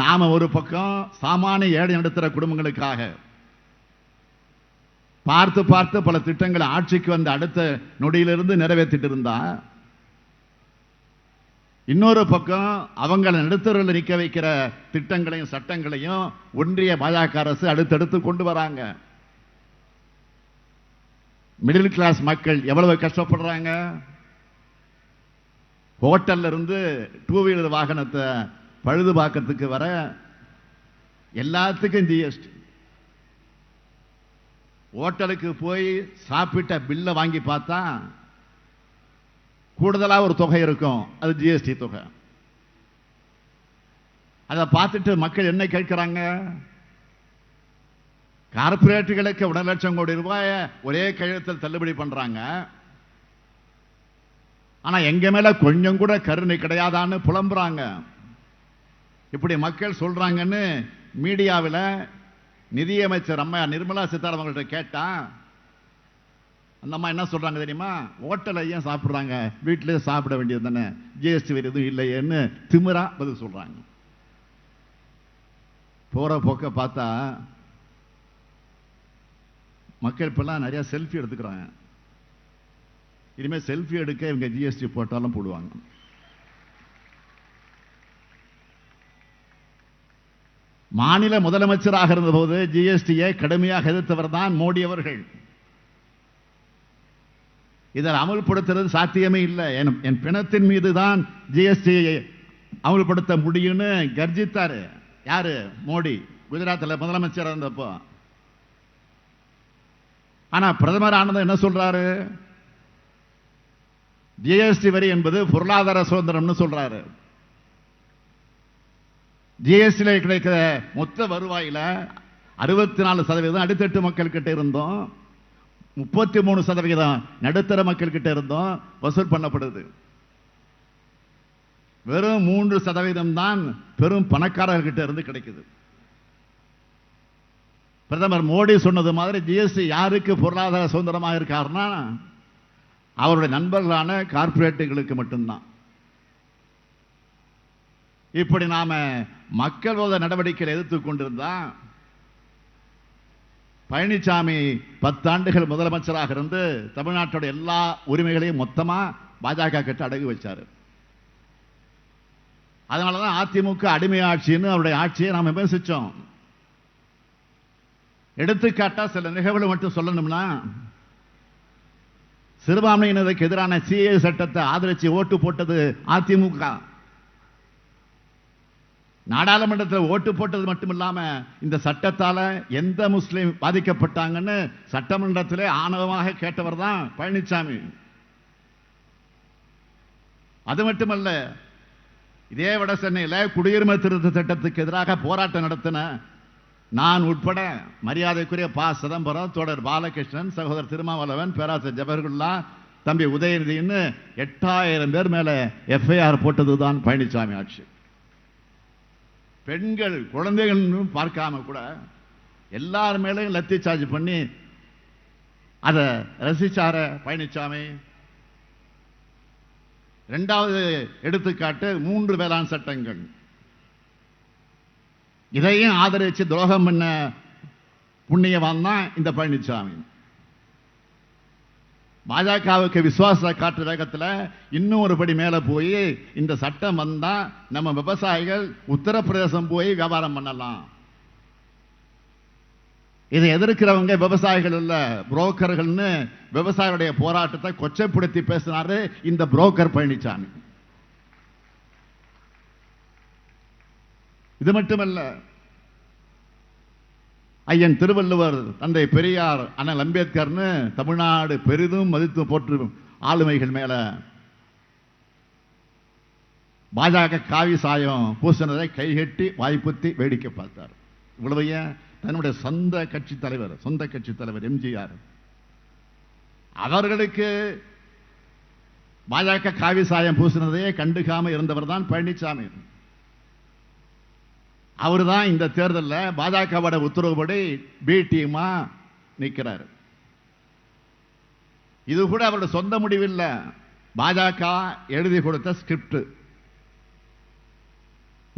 நாம ஒரு பக்கம் சாமானிய ஏழை நடத்துகிற குடும்பங்களுக்காக பார்த்து பார்த்து பல திட்டங்களை ஆட்சிக்கு வந்த அடுத்த நொடியிலிருந்து நிறைவேற்றிட்டு இருந்தா இன்னொரு பக்கம் அவங்களை நடுத்தரில் நிற்க வைக்கிற திட்டங்களையும் சட்டங்களையும் ஒன்றிய பாஜக அரசு அடுத்தடுத்து கொண்டு வராங்க. மிடில் கிளாஸ் மக்கள் எவ்வளவு கஷ்டப்படுறாங்க? ஹோட்டல்ல இருந்து டூ வீலர் வாகனத்தை பழுது பார்க்கறதுக்கு வர எல்லாத்துக்கும் ஜிஎஸ்டி ஹோட்டலுக்கு போய் சாப்பிட்ட பில்லை வாங்கி பார்த்தா கூடுதலாக ஒரு தொகை இருக்கும். அது ஜிஎஸ்டி தொகை. அதை பார்த்துட்டு மக்கள் என்ன கேட்கிறாங்க? கார்பரேட்டுகளுக்கு உடல் லட்சம் கோடி ரூபாய ஒரே கழகத்தில் தள்ளுபடி பண்றாங்க. ஆனா எங்க மேல கொஞ்சம் கூட கருணை கிடையாதான்னு புலம்புறாங்க. இப்படி மக்கள் சொல்றாங்கன்னு மீடியாவில் நிதியமைச்சர் அம்மா நிர்மலா சீதாராமன் அவங்கள்ட்ட கேட்டான் அந்த அம்மா என்ன சொல்றாங்க தெரியுமா? ஹோட்டல்ல ஏன் சாப்பிடுறாங்க? வீட்டிலே சாப்பிட வேண்டியது தானே. ஜிஎஸ்டி வேறு எதுவும் இல்லையேன்னு திமிரா பதில் சொல்றாங்க. போற போக்க பார்த்தா மக்கள் இப்போல்லாம் நிறைய செல்ஃபி எடுத்துக்கிறாங்க. இனிமேல் செல்ஃபி எடுக்க இவங்க ஜிஎஸ்டி போட்டாலும் போடுவாங்க. மாநில முதலமைச்சராக இருந்தபோது ஜிஎஸ்டியை கடுமையாக எதிர்த்தவர் தான் மோடி அவர்கள். இதில் அமல்படுத்துறது சாத்தியமே இல்லை. என் என் பிணத்தின் மீது தான் ஜிஎஸ்டியை அமல்படுத்த முடியும்னு கர்ஜித்தாரு. யாரு? மோடி. குஜராத்தில் முதலமைச்சர் இருந்தப்போ. ஆனா பிரதமர் ஆனது என்ன சொல்றாரு? ஜிஎஸ்டி வரி என்பது பொருளாதார சுதந்திரம்னு சொல்றாரு. ஜிஎஸ்டியில கிடைக்கிற மொத்த வருவாயில அறுபத்தி நாலு சதவீதம் அடித்தட்டு மக்கள் கிட்ட இருந்தோம். முப்பத்தி மூணு சதவீதம் நடுத்தர மக்கள் கிட்ட இருந்தோம். வசூல் பண்ணப்படுது. வெறும் மூன்று சதவீதம் தான் பெரும் பணக்காரர்கிட்ட இருந்து கிடைக்குது. பிரதமர் மோடி சொன்னது மாதிரி ஜிஎஸ்டி யாருக்கு பொருளாதார சுதந்திரமாக இருக்காருன்னா அவருடைய நண்பர்களான கார்பரேட்டுகளுக்கு மட்டும்தான். இப்படி நாம மக்கள் விரோத நடவடிக்கைகளை எதிர்த்து கொண்டிருந்தா பழனிசாமி பத்தாண்டுகள் முதலமைச்சராக இருந்து தமிழ்நாட்டோட எல்லா உரிமைகளையும் மொத்தமா பாஜக கிட்ட அடகு வச்சாரு. அதனாலதான் அதிமுக அடிமை ஆட்சின்னு அவருடைய ஆட்சியை நாம் விமர்சிச்சோம். எடுத்துக்காட்டா சில நிகழ்வுகள் மட்டும் சொல்லணும்னா சிறுபான்மையினருக்கு எதிரான சிஏ சட்டத்தை ஆதரிச்சு ஓட்டு போட்டது அதிமுக. நாடாளுமன்றத்தில் ஓட்டு போட்டது மட்டும் இல்லாமல் இந்த சட்டத்தால் எந்த முஸ்லீம் பாதிக்கப்பட்டாங்கன்னு சட்டமன்றத்திலே ஆணவமாக கேட்டவர் தான் பழனிசாமி அது மட்டுமல்ல இதே வட சென்னையில் குடியுரிமை திருத்த சட்டத்துக்கு எதிராக போராட்டம் நடத்தின நான் உட்பட மரியாதைக்குரிய பா. சிதம்பரம் தோழர் பாலகிருஷ்ணன் சகோதரர் திருமாவளவன் பேராசர் ஜபர்குல்லா தம்பி உதயநிதினு எட்டாயிரம் பேர் மேலே எஃப்ஐஆர் போட்டது தான் பழனிசாமி ஆட்சி. பெண்கள் குழந்தைகள் பார்க்காம கூட எல்லார் மேலையும் லத்தி சார்ஜ் பண்ணி அதை ரசிச்சார பழனிசாமி ரெண்டாவது எடுத்துக்காட்டு மூன்று வேளாண் சட்டங்கள். இதையும் ஆதரிச்சு துரோகம் பண்ண புண்ணியவான் தான் இந்த பழனிசாமி பாஜகவுக்கு விசுவாச காற்று வேகத்தில் இன்னும் ஒரு படி மேலே போய் இந்த சட்டம் வந்தால் நம்ம விவசாயிகள் உத்தரப்பிரதேசம் போய் வியாபாரம் பண்ணலாம். இதை எதிர்க்கிறவங்க விவசாயிகள் இல்லை புரோக்கர்கள்னு விவசாயிகளுடைய போராட்டத்தை கொச்சைப்படுத்தி பேசினாரு இந்த புரோக்கர் பழனிசாமி இது மட்டுமல்ல ஐயன் திருவள்ளுவர் தந்தை பெரியார் அண்ணல் அம்பேத்கர்னு தமிழ்நாடு பெரிதும் மதித்து போற்று ஆளுமைகள் மேல. பாஜக காவி சாயம் பூசினதை கைகட்டி வாய்ப்புத்தி வேடிக்கை பார்த்தார். இவ்வளவு ஏன் தன்னுடைய சொந்த கட்சி தலைவர் சொந்த கட்சி தலைவர் எம்ஜிஆர். அவர்களுக்கு பாஜக காவி சாயம் பூசினதையே கண்டுகாம இருந்தவர் தான் பழனிசாமி அவர் தான் இந்த தேர்தலில் பாஜகவோட உத்தரவுப்படி பி டீமா நிற்கிறார் இது கூட அவரோட சொந்த முடிவில்லை. பாஜக எழுதி கொடுத்த ஸ்கிரிப்ட்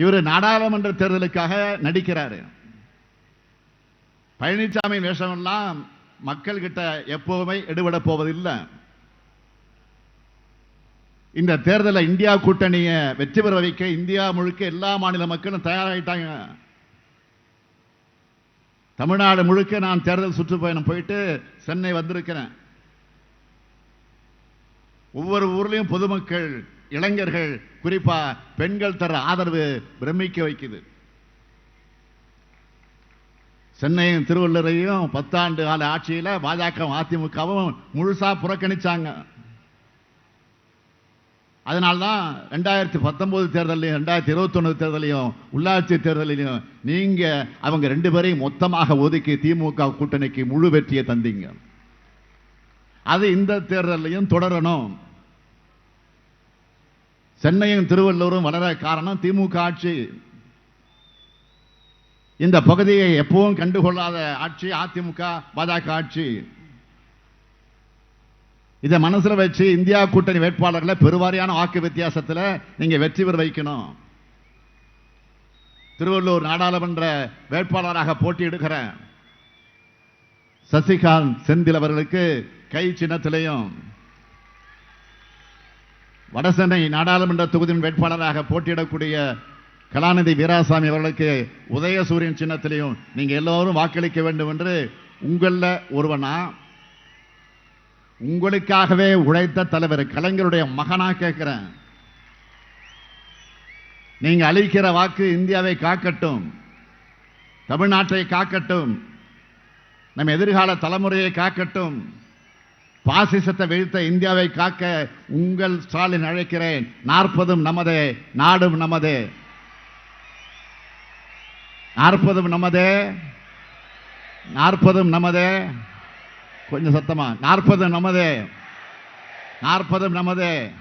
இவர் நாடாளுமன்ற தேர்தலுக்காக நடிக்கிறாரு. பழனிசாமி வேஷமெல்லாம் மக்கள்கிட்ட எப்போவுமே எடுபட போவதில்லை. இந்த தேர்தலை இந்தியா கூட்டணியை வெற்றி பெற வைக்க இந்தியா முழுக்க எல்லா மாநில மக்களும் தயாராகிட்டாங்க தமிழ்நாடு முழுக்க நான் தேர்தல் சுற்றுப்பயணம் போயிட்டு சென்னை வந்திருக்கிறேன். ஒவ்வொரு ஊர்லயும் பொதுமக்கள் இளைஞர்கள் குறிப்பா பெண்கள் தர ஆதரவு பிரமிக்க வைக்குது. சென்னையும் திருவள்ளூரையும் பத்தாண்டு கால ஆட்சியில பாஜக அதிமுகவும் முழுசா புறக்கணிச்சாங்க. அதனால்தான் ரெண்டாயிரத்தி பத்தொம்போது தேர்தலையும் ரெண்டாயிரத்தி இருபத்தொன்னு தேர்தலையும் உள்ளாட்சி தேர்தலையும் நீங்கள் அவங்க ரெண்டு பேரையும் மொத்தமாக ஒதுக்கி திமுக கூட்டணிக்கு முழு வெற்றியை தந்தீங்க. அது இந்த தேர்தலையும் தொடரணும். சென்னையும் திருவள்ளூரும் வளர காரணம் திமுக ஆட்சி. இந்த பகுதியை எப்பவும் கண்டுகொள்ளாத ஆட்சி அதிமுக பாஜக ஆட்சி. இதை மனசில் வச்சு இந்தியா கூட்டணி வேட்பாளர்களை பெருவாரியான வாக்கு வித்தியாசத்தில் நீங்கள் வெற்றி பெற வைக்கணும். திருவள்ளூர் நாடாளுமன்ற வேட்பாளராக போட்டியிடுகிற சசிகாந்த் செந்தில் அவர்களுக்கு கை சின்னத்திலையும். வடசென்னை நாடாளுமன்ற தொகுதியின் வேட்பாளராக போட்டியிடக்கூடிய கலாநிதி வீராசாமி அவர்களுக்கு உதயசூரியன் சின்னத்திலையும் நீங்கள் எல்லோரும் வாக்களிக்க வேண்டும் என்று உங்களில் ஒருவனா உங்களுக்காகவே உழைத்த தலைவர் கலைஞருடைய மகனா கேட்கிறேன். நீங்க அளிக்கிற வாக்கு இந்தியாவை காக்கட்டும் தமிழ்நாட்டை காக்கட்டும் நம் எதிர்கால தலைமுறையை காக்கட்டும் பாசிசத்தை வீழ்த்த இந்தியாவை காக்க உங்கள் ஸ்டாலின் அழைக்கிறேன். நாற்பதும் நமதே நாடும் நமதே. நாற்பதும் நமதே நாற்பதும் நமதே. கொஞ்சம் சத்தமா. நாற்பதும் நமதே. நாற்பதும் நமதே.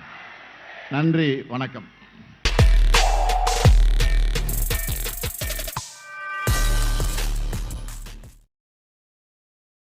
நன்றி வணக்கம்.